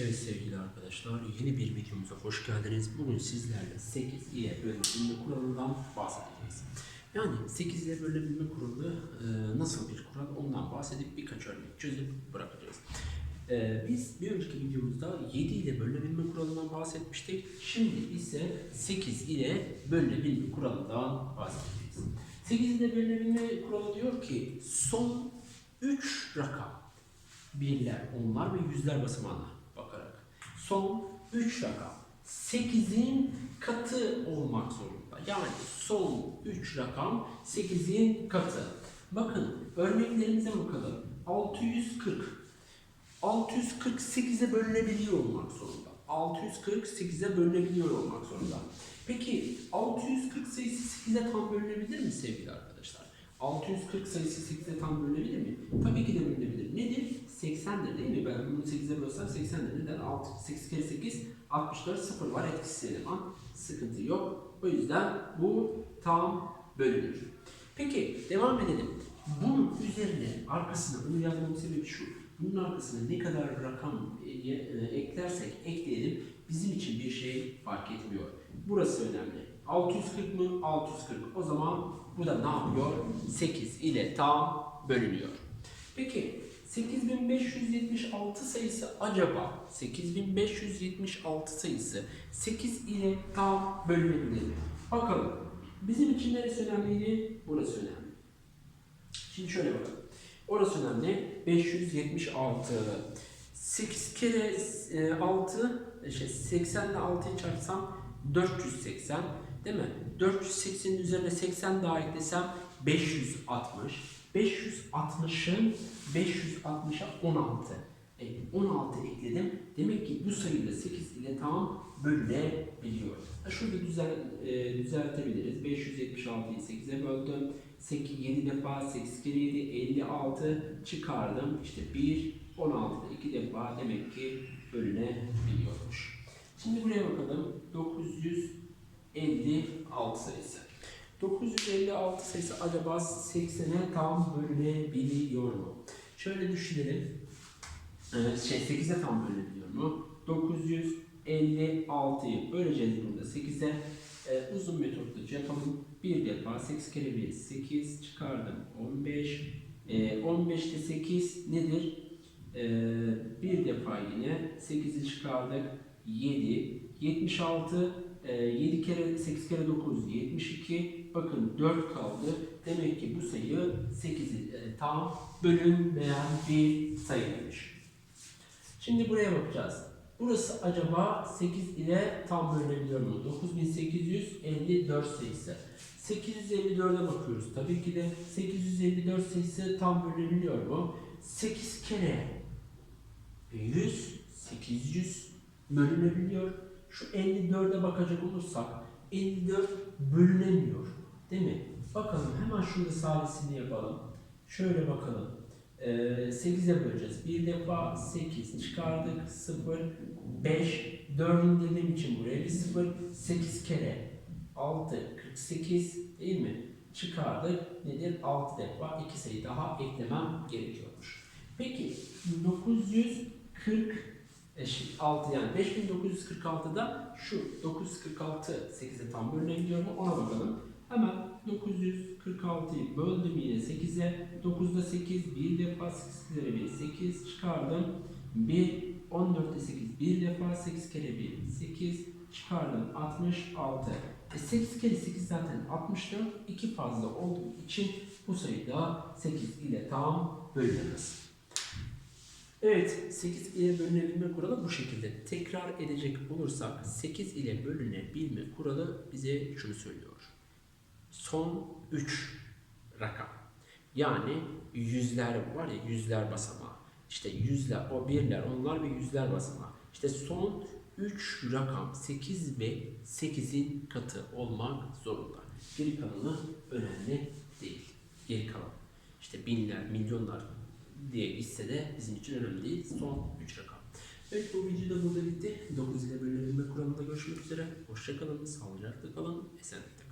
Evet sevgili arkadaşlar yeni bir videomuza hoş geldiniz. Bugün sizlerle 8 ile bölünebilme kuralından bahsedeceğiz. Yani 8 ile bölünebilme kuralı e, nasıl bir kural ondan bahsedip birkaç örnek çözüp bırakacağız. E, biz bir önceki videomuzda 7 ile bölünebilme kuralından bahsetmiştik. Şimdi ise 8 ile bölünebilme kuralından bahsedeceğiz. 8 ile bölünebilme kuralı diyor ki son 3 rakam birler, onlar ve yüzler basamağına son 3 rakam 8'in katı olmak zorunda. Yani son 3 rakam 8'in katı. Bakın örneklerimize bakalım. 640 648'e bölünebiliyor olmak zorunda. 648'e bölünebiliyor olmak zorunda. Peki 640 sayısı 8'e tam bölünebilir mi sevgili arkadaşlar? 640 sayısı 8'e tam bölünebilir mi? Tabii ki de bölünebilir. Nedir? 80'dir değil mi? Ben bunu 8'e bölsem 80'dir. Neden? 6, 8 kere 8, 64, 0 var etkisiz eleman. Sıkıntı yok. O yüzden bu tam bölünür. Peki devam edelim. Bunun üzerine arkasına bunu yazmamın sebebi şu. Bunun arkasına ne kadar rakam e, e, eklersek ekleyelim bizim için bir şey fark etmiyor. Burası önemli. 640 mı? 640. O zaman bu da ne yapıyor? 8 ile tam bölünüyor. Peki 8576 sayısı acaba 8576 sayısı 8 ile tam bölünebilir mi? Bakalım. Bizim için neresi önemliydi? Burası önemli. Şimdi şöyle bakalım. Orası önemli. 576. 8 kere e, 6, şey 80 ile 6'yı çarpsam 480. Değil mi? 480'in üzerine 80 daha eklesem 560. 560'ın 560'a 16. E, 16 ekledim. Demek ki bu sayıyla 8 ile tam bölünebiliyor. Şurada düzel, e, düzeltebiliriz. 576'yı 8'e böldüm. 8, 7 defa 8 kere 7 56 çıkardım. İşte 1 16'da 2 defa demek ki bölünebiliyormuş. Şimdi buraya bakalım. 956 sayısı. 956 sayısı acaba 80'e tam bölünebiliyor mu? Şöyle düşünelim. Ee, şey 8'e tam bölünebiliyor mu? 956'yı böleceğiz burada 8'e. Ee, uzun metotla yapalım. Bir defa 8 kere 1 8 çıkardım 15. Ee, 15'te 8 nedir? Ee, bir defa yine 8'i çıkardık 7. 76 e, 7 kere 8 kere 9 72. Bakın 4 kaldı. Demek ki bu sayı 8'i e, tam bölünmeyen bir sayıymış. Şimdi buraya bakacağız. Burası acaba 8 ile tam bölünebiliyor mu? 9854 sayısı. 854'e bakıyoruz. Tabii ki de 854 sayısı tam bölünebiliyor mu? 8 kere 100, 800 bölünebiliyor. Şu 54'e bakacak olursak 54 bölünemiyor. Değil mi? Bakalım hemen şurada sadesini yapalım. Şöyle bakalım. Ee, 8'e böleceğiz. Bir defa 8 çıkardık. 0, 5, 4 indirdiğim için buraya bir 0, 8 kere 6, 48 değil mi? Çıkardık. Nedir? 6 defa 2 sayı daha eklemem gerekiyormuş. Peki 940 eşit 6 yani 5946'da şu 946 8'e tam bölünebiliyor mu ona bakalım. Hemen 946'yı böldüm yine 8'e. 9'da 8 bir defa 8 kere 1 8 çıkardım. 1 14'te 8 bir defa 8 kere 1 8 çıkardım 66. E 8 kere 8 zaten 64. 2 fazla olduğu için bu sayı da 8 ile tam bölünemez. Evet, 8 ile bölünebilme kuralı bu şekilde. Tekrar edecek olursak 8 ile bölünebilme kuralı bize şunu söylüyor. Son 3 rakam. Yani yüzler var ya yüzler basamağı. İşte yüzler, o birler, onlar ve yüzler basamağı. İşte son 3 rakam 8 ve 8'in katı olmak zorunda. Geri kalanı önemli değil. Geri kalan. İşte binler, milyonlar diye gitse de bizim için önemli değil. Son 3 rakam. Evet bu video da burada bitti. 9 ile bölünebilme kuralında görüşmek üzere. Hoşçakalın, sağlıcakla kalın, esenlikle.